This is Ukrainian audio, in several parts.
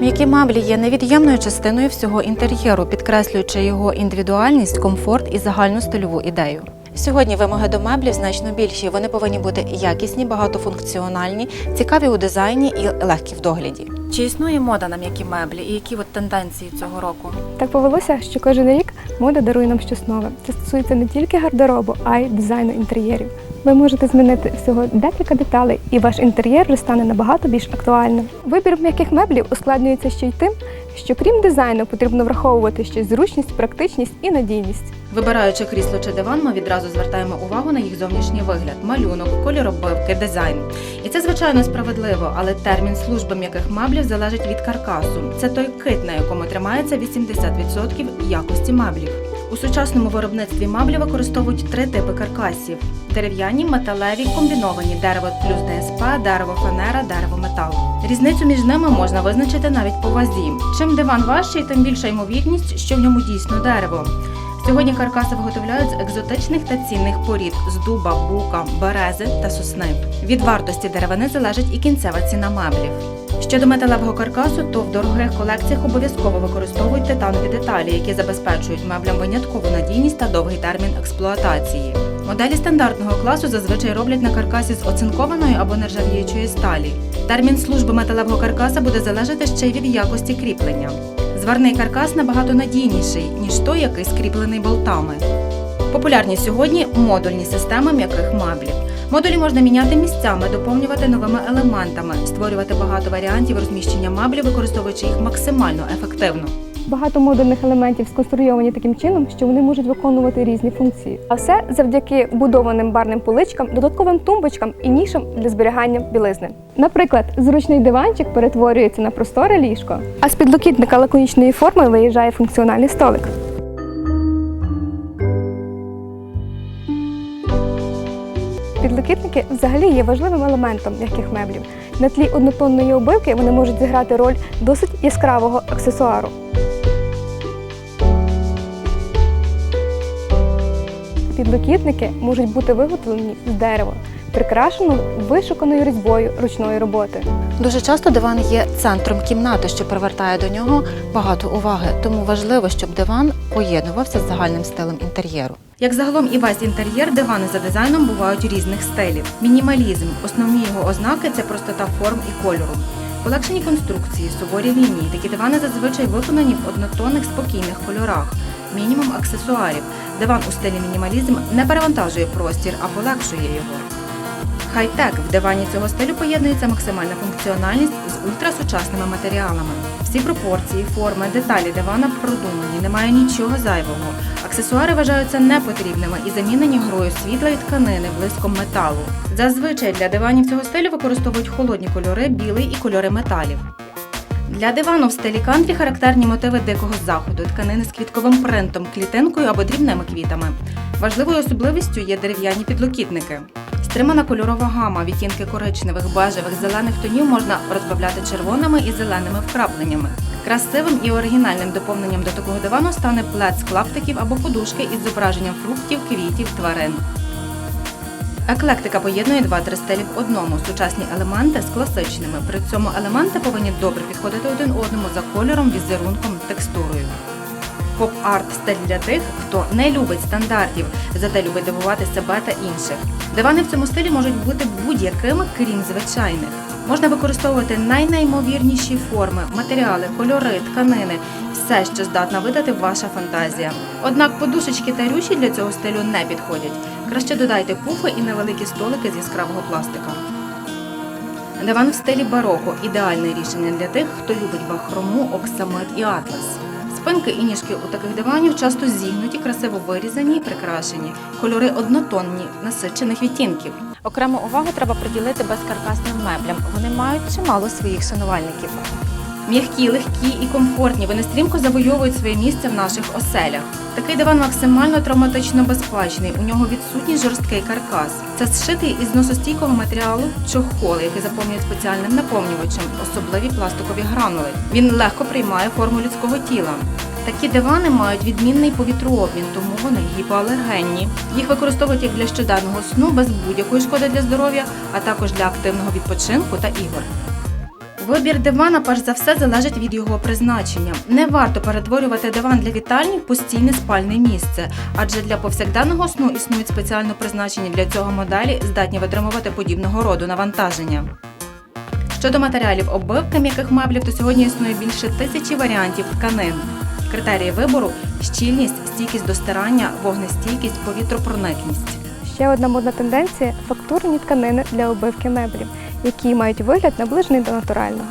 М'які меблі є невід'ємною частиною всього інтер'єру, підкреслюючи його індивідуальність, комфорт і загальну стильову ідею. Сьогодні вимоги до меблів значно більші. Вони повинні бути якісні, багатофункціональні, цікаві у дизайні і легкі в догляді. Чи існує мода на м'які меблі і які от тенденції цього року? Так повелося, що кожен рік мода дарує нам щось нове. Це стосується не тільки гардеробу, а й дизайну інтер'єрів. Ви можете змінити всього декілька деталей, і ваш інтер'єр стане набагато більш актуальним. Вибір м'яких меблів ускладнюється ще й тим, що крім дизайну потрібно враховувати ще зручність, практичність і надійність. Вибираючи крісло чи диван, ми відразу звертаємо увагу на їх зовнішній вигляд, малюнок, кольор оббивки, дизайн. І це звичайно справедливо, але термін служби м'яких меблів залежить від каркасу. Це той кит, на якому тримається 80% якості меблів. У сучасному виробництві меблі використовують три типи каркасів: дерев'яні, металеві, комбіновані дерево плюс ДСП, дерево фанера, дерево метал. Різницю між ними можна визначити навіть по вазі. Чим диван важчий, тим більша ймовірність, що в ньому дійсно дерево. Сьогодні каркаси виготовляють з екзотичних та цінних порід з дуба, бука, берези та сосни. Від вартості деревини залежить і кінцева ціна меблів. Щодо металевого каркасу, то в дорогих колекціях обов'язково використовують титанові деталі, які забезпечують меблям виняткову надійність та довгий термін експлуатації. Моделі стандартного класу зазвичай роблять на каркасі з оцинкованої або нержавіючої сталі. Термін служби металевого каркаса буде залежати ще й від якості кріплення. Зварний каркас набагато надійніший, ніж той, який скріплений болтами. Популярні сьогодні модульні системи м'яких меблів. Модулі можна міняти місцями, доповнювати новими елементами, створювати багато варіантів розміщення меблів, використовуючи їх максимально ефективно. Багато модульних елементів сконструйовані таким чином, що вони можуть виконувати різні функції. А все завдяки вбудованим барним поличкам, додатковим тумбочкам і нішам для зберігання білизни. Наприклад, зручний диванчик перетворюється на просторе ліжко, а з підлокітника лаконічної форми виїжджає функціональний столик. Підлокітники взагалі є важливим елементом м'яких меблів. На тлі однотонної обивки вони можуть зіграти роль досить яскравого аксесуару. Підлокітники можуть бути виготовлені з дерева, прикрашено вишуканою різьбою ручної роботи. Дуже часто диван є центром кімнати, що привертає до нього багато уваги. Тому важливо, щоб диван поєднувався з загальним стилем інтер'єру. Як загалом і весь інтер'єр, дивани за дизайном бувають різних стилів. Мінімалізм, основні його ознаки це простота форм і кольору. Полегшені конструкції, суворі лінії. Такі дивани зазвичай виконані в однотонних спокійних кольорах. Мінімум аксесуарів. Диван у стилі мінімалізм не перевантажує простір, а полегшує його. Хай-тек в дивані цього стилю поєднується максимальна функціональність з ультрасучасними матеріалами. Всі пропорції, форми, деталі дивана продумані, немає нічого зайвого. Аксесуари вважаються непотрібними і замінені грою світла і тканини блиском металу. Зазвичай для диванів цього стилю використовують холодні кольори, білий і кольори металів. Для дивану в стилі кантрі характерні мотиви дикого заходу, тканини з квітковим принтом, клітинкою або дрібними квітами. Важливою особливістю є дерев'яні підлокітники. Стримана кольорова гама, відтінки коричневих, бежевих, зелених тонів можна розбавляти червоними і зеленими вкрапленнями. Красивим і оригінальним доповненням до такого дивану стане плед з клаптиків або подушки із зображенням фруктів, квітів, тварин. Еклектика поєднує два-три стилі в одному сучасні елементи з класичними. При цьому елементи повинні добре підходити один одному за кольором, візерунком, текстурою. Поп-арт стиль для тих, хто не любить стандартів, зате любить дивувати себе та інших. Дивани в цьому стилі можуть бути будь-якими, крім звичайних. Можна використовувати найнеймовірніші форми, матеріали, кольори, тканини, все, що здатна видати ваша фантазія. Однак подушечки та рюші для цього стилю не підходять. Краще додайте пуфи і невеликі столики з яскравого пластика. Диван в стилі бароко ідеальне рішення для тих, хто любить бахрому, оксамит і атлас. Спинки і ніжки у таких диванів часто зігнуті, красиво вирізані і прикрашені. Кольори однотонні, насичених відтінків. Окрему увагу треба приділити безкаркасним меблям. Вони мають чимало своїх шанувальників. М'які, легкі і комфортні. Вони стрімко завойовують своє місце в наших оселях. Такий диван максимально травматично безпечний. У нього відсутній жорсткий каркас. Це зшитий із носостійкого матеріалу чохол, який заповнюють спеціальним наповнювачем, особливі пластикові гранули. Він легко приймає форму людського тіла. Такі дивани мають відмінний повітрообмін, тому вони гіпоалергенні. Їх використовують як для щоденного сну без будь-якої шкоди для здоров'я, а також для активного відпочинку та ігор. Вибір дивана перш за все залежить від його призначення. Не варто перетворювати диван для вітальні в постійне спальне місце, адже для повсякденного сну існують спеціально призначені для цього моделі, здатні витримувати подібного роду навантаження. Щодо матеріалів оббивки м'яких меблів, то сьогодні існує більше тисячі варіантів тканин. Критерії вибору щільність, стійкість до стирання, вогнестійкість, повітропроникність. Ще одна модна тенденція фактурні тканини для оббивки меблів, які мають вигляд наближений до натурального.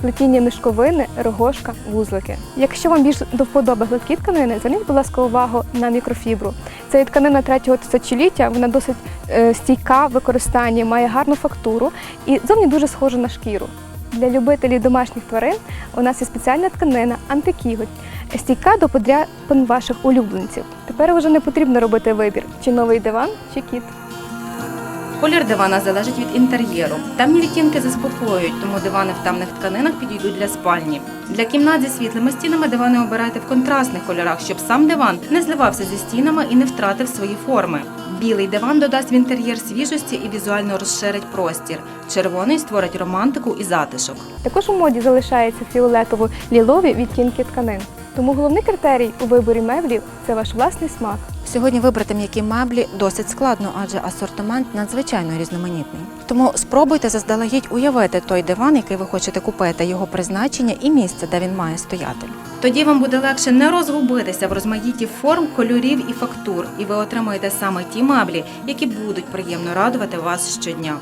Плетіння мішковини, рогошка, вузлики. Якщо вам більш до вподоби гладкі тканини, зверніть, будь ласка, увагу на мікрофібру. Це є тканина третього тисячоліття, вона досить е, стійка в використанні, має гарну фактуру і зовні дуже схожа на шкіру. Для любителів домашніх тварин у нас є спеціальна тканина антикіготь, стійка до подряпин ваших улюбленців. Тепер вже не потрібно робити вибір, чи новий диван, чи кіт. Колір дивана залежить від інтер'єру. Темні відтінки заспокоюють, тому дивани в темних тканинах підійдуть для спальні. Для кімнат зі світлими стінами дивани обирайте в контрастних кольорах, щоб сам диван не зливався зі стінами і не втратив свої форми. Білий диван додасть в інтер'єр свіжості і візуально розширить простір. Червоний створить романтику і затишок. Також у моді залишаються фіолетово-лілові відтінки тканин. Тому головний критерій у виборі меблів це ваш власний смак. Сьогодні вибрати м'які меблі досить складно, адже асортимент надзвичайно різноманітний. Тому спробуйте заздалегідь уявити той диван, який ви хочете купити, його призначення і місце, де він має стояти. Тоді вам буде легше не розгубитися в розмаїтті форм, кольорів і фактур, і ви отримаєте саме ті меблі, які будуть приємно радувати вас щодня.